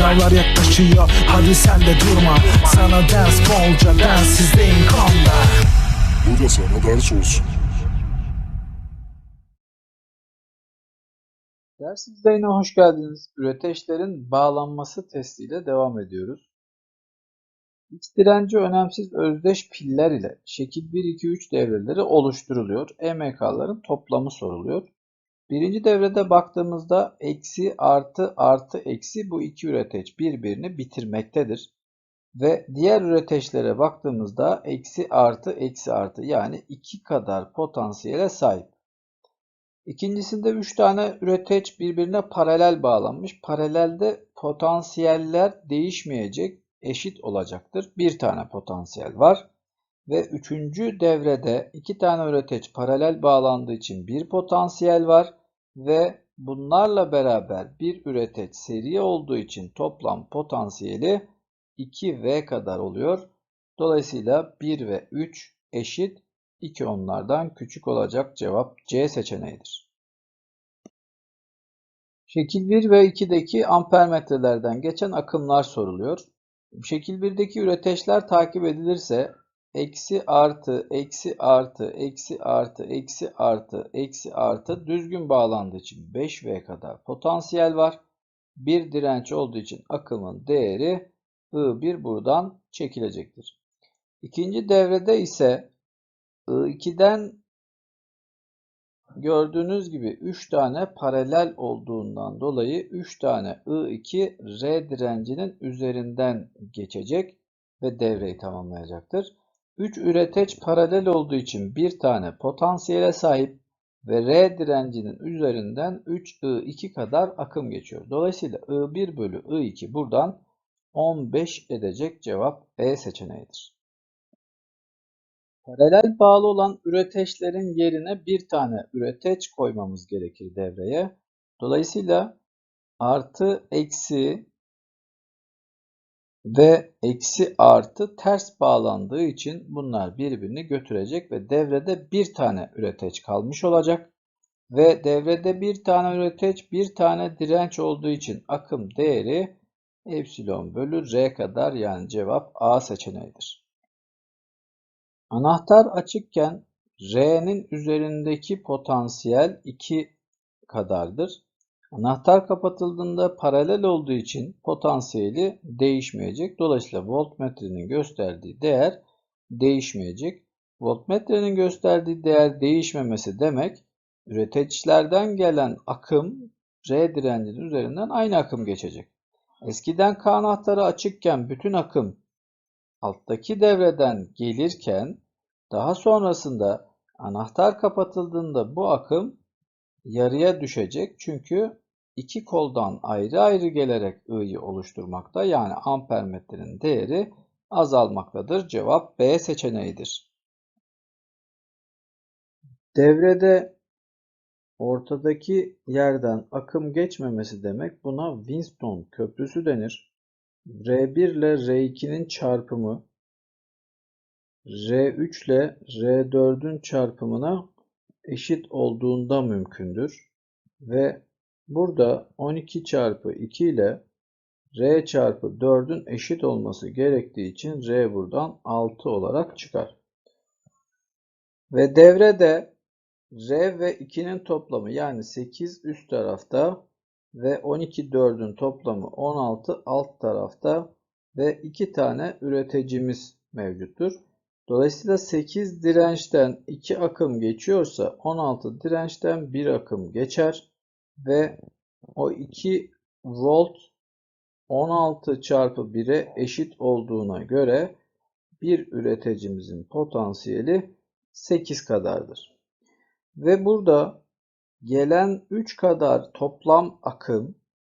Sınavlar yaklaşıyor hadi sen de durma Sana ders bolca densizliğin konda Bu da sana ders olsun. Ders izleyine hoş geldiniz. Üreteçlerin bağlanması testiyle devam ediyoruz. X direnci önemsiz özdeş piller ile şekil 1, 2, 3 devreleri oluşturuluyor. EMK'ların toplamı soruluyor. Birinci devrede baktığımızda eksi, artı, artı, eksi bu iki üreteç birbirini bitirmektedir. Ve diğer üreteçlere baktığımızda eksi, artı, eksi, artı yani iki kadar potansiyele sahip. İkincisinde 3 tane üreteç birbirine paralel bağlanmış. Paralelde potansiyeller değişmeyecek, eşit olacaktır. Bir tane potansiyel var. Ve üçüncü devrede iki tane üreteç paralel bağlandığı için bir potansiyel var. Ve bunlarla beraber bir üreteç seri olduğu için toplam potansiyeli 2V kadar oluyor. Dolayısıyla 1 ve 3 eşit 2 onlardan küçük olacak cevap C seçeneğidir. Şekil 1 ve 2'deki ampermetrelerden geçen akımlar soruluyor. Şekil 1'deki üreteçler takip edilirse eksi artı eksi artı eksi artı eksi artı eksi artı düzgün bağlandığı için 5V kadar potansiyel var. Bir direnç olduğu için akımın değeri I1 buradan çekilecektir. İkinci devrede ise I2'den gördüğünüz gibi 3 tane paralel olduğundan dolayı 3 tane I2 R direncinin üzerinden geçecek ve devreyi tamamlayacaktır. 3 üreteç paralel olduğu için bir tane potansiyele sahip ve R direncinin üzerinden 3 I2 kadar akım geçiyor. Dolayısıyla I1 bölü I2 buradan 15 edecek cevap E seçeneğidir. Paralel bağlı olan üreteçlerin yerine bir tane üreteç koymamız gerekir devreye. Dolayısıyla artı eksi ve eksi artı ters bağlandığı için bunlar birbirini götürecek ve devrede bir tane üreteç kalmış olacak. Ve devrede bir tane üreteç, bir tane direnç olduğu için akım değeri epsilon bölü r kadar yani cevap A seçeneğidir. Anahtar açıkken R'nin üzerindeki potansiyel 2 kadardır. Anahtar kapatıldığında paralel olduğu için potansiyeli değişmeyecek. Dolayısıyla voltmetrenin gösterdiği değer değişmeyecek. Voltmetrenin gösterdiği değer değişmemesi demek üreticilerden gelen akım R direncinin üzerinden aynı akım geçecek. Eskiden K anahtarı açıkken bütün akım alttaki devreden gelirken daha sonrasında anahtar kapatıldığında bu akım yarıya düşecek. Çünkü iki koldan ayrı ayrı gelerek I'yi oluşturmakta. Yani ampermetrenin değeri azalmaktadır. Cevap B seçeneğidir. Devrede ortadaki yerden akım geçmemesi demek buna Winston köprüsü denir. R1 ile R2'nin çarpımı R3 ile R4'ün çarpımına eşit olduğunda mümkündür. Ve burada 12 çarpı 2 ile R çarpı 4'ün eşit olması gerektiği için R buradan 6 olarak çıkar. Ve devrede R ve 2'nin toplamı yani 8 üst tarafta ve 12 4'ün toplamı 16 alt tarafta ve 2 tane üreticimiz mevcuttur. Dolayısıyla 8 dirençten 2 akım geçiyorsa 16 dirençten 1 akım geçer ve o 2 volt 16 çarpı 1'e eşit olduğuna göre bir üreticimizin potansiyeli 8 kadardır. Ve burada gelen 3 kadar toplam akım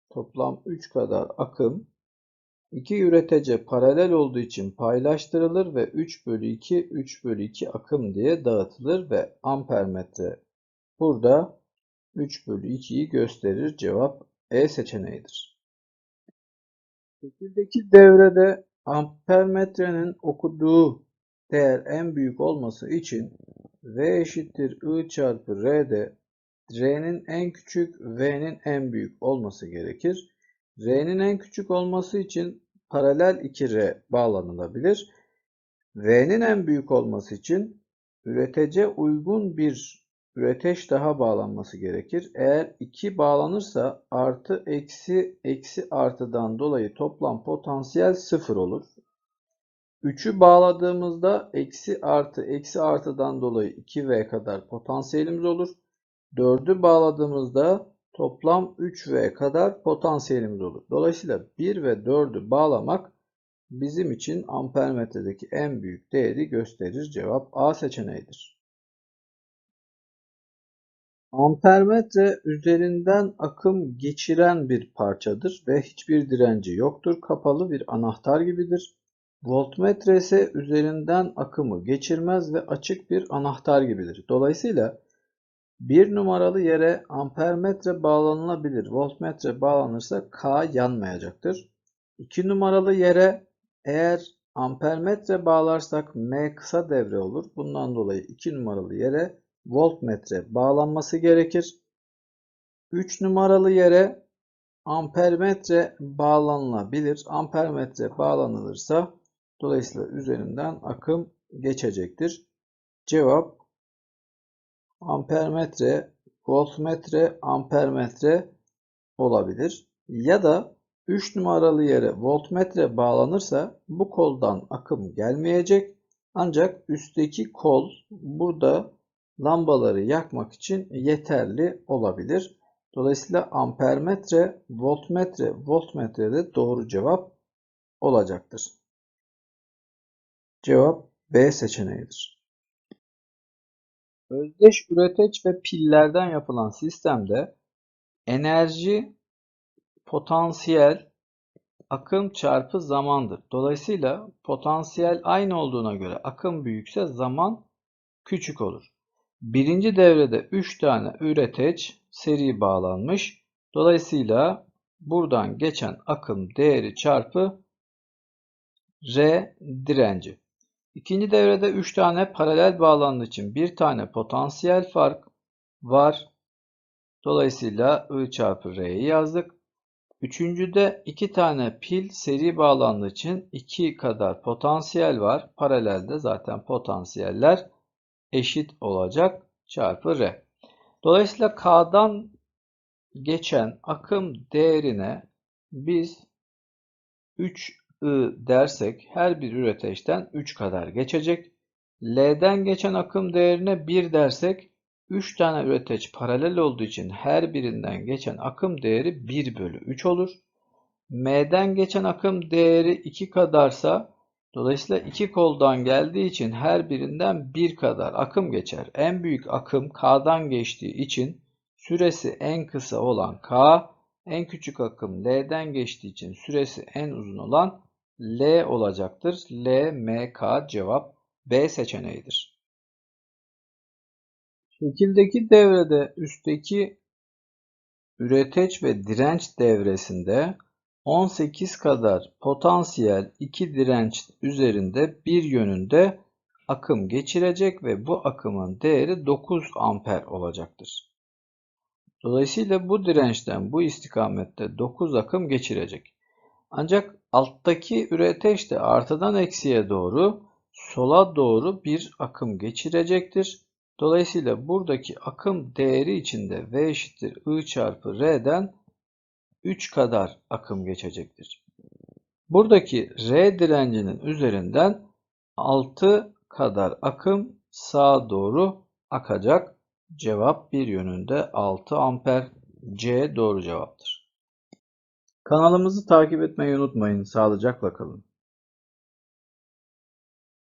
toplam 3 kadar akım iki üretece paralel olduğu için paylaştırılır ve 3 bölü 2 3 bölü 2 akım diye dağıtılır ve ampermetre burada 3 bölü 2'yi gösterir. Cevap E seçeneğidir. Şekildeki devrede ampermetrenin okuduğu değer en büyük olması için V eşittir I çarpı R'de R'nin en küçük V'nin en büyük olması gerekir. R'nin en küçük olması için paralel 2R bağlanılabilir. V'nin en büyük olması için üretece uygun bir üreteç daha bağlanması gerekir. Eğer 2 bağlanırsa artı eksi eksi artıdan dolayı toplam potansiyel 0 olur. 3'ü bağladığımızda eksi artı eksi artıdan dolayı 2V kadar potansiyelimiz olur. 4'ü bağladığımızda toplam 3V kadar potansiyelimiz olur. Dolayısıyla 1 ve 4'ü bağlamak bizim için ampermetredeki en büyük değeri gösterir. Cevap A seçeneğidir. Ampermetre üzerinden akım geçiren bir parçadır ve hiçbir direnci yoktur. Kapalı bir anahtar gibidir. Voltmetre ise üzerinden akımı geçirmez ve açık bir anahtar gibidir. Dolayısıyla bir numaralı yere ampermetre bağlanılabilir. Voltmetre bağlanırsa K yanmayacaktır. 2 numaralı yere eğer ampermetre bağlarsak M kısa devre olur. Bundan dolayı 2 numaralı yere voltmetre bağlanması gerekir. 3 numaralı yere ampermetre bağlanılabilir. Ampermetre bağlanılırsa dolayısıyla üzerinden akım geçecektir. Cevap ampermetre, voltmetre, ampermetre olabilir. Ya da 3 numaralı yere voltmetre bağlanırsa bu koldan akım gelmeyecek. Ancak üstteki kol burada lambaları yakmak için yeterli olabilir. Dolayısıyla ampermetre, voltmetre, voltmetre de doğru cevap olacaktır. Cevap B seçeneğidir. Özdeş üreteç ve pillerden yapılan sistemde enerji potansiyel akım çarpı zamandır. Dolayısıyla potansiyel aynı olduğuna göre akım büyükse zaman küçük olur. Birinci devrede 3 tane üreteç seri bağlanmış. Dolayısıyla buradan geçen akım değeri çarpı R direnci. İkinci devrede 3 tane paralel bağlandığı için bir tane potansiyel fark var. Dolayısıyla I çarpı R'yi yazdık. Üçüncüde 2 tane pil seri bağlandığı için 2 kadar potansiyel var. Paralelde zaten potansiyeller eşit olacak çarpı R. Dolayısıyla K'dan geçen akım değerine biz 3 I dersek her bir üreteçten 3 kadar geçecek. L'den geçen akım değerine 1 dersek 3 tane üreteç paralel olduğu için her birinden geçen akım değeri 1 bölü 3 olur. M'den geçen akım değeri 2 kadarsa dolayısıyla 2 koldan geldiği için her birinden 1 kadar akım geçer. En büyük akım K'dan geçtiği için süresi en kısa olan K, en küçük akım L'den geçtiği için süresi en uzun olan L olacaktır. L, M, K cevap B seçeneğidir. Şekildeki devrede üstteki üreteç ve direnç devresinde 18 kadar potansiyel iki direnç üzerinde bir yönünde akım geçirecek ve bu akımın değeri 9 amper olacaktır. Dolayısıyla bu dirençten bu istikamette 9 akım geçirecek. Ancak alttaki üreteç de artıdan eksiye doğru sola doğru bir akım geçirecektir. Dolayısıyla buradaki akım değeri içinde V eşittir I çarpı R'den 3 kadar akım geçecektir. Buradaki R direncinin üzerinden 6 kadar akım sağa doğru akacak. Cevap bir yönünde 6 amper. C doğru cevaptır. Kanalımızı takip etmeyi unutmayın. Sağlıcakla kalın.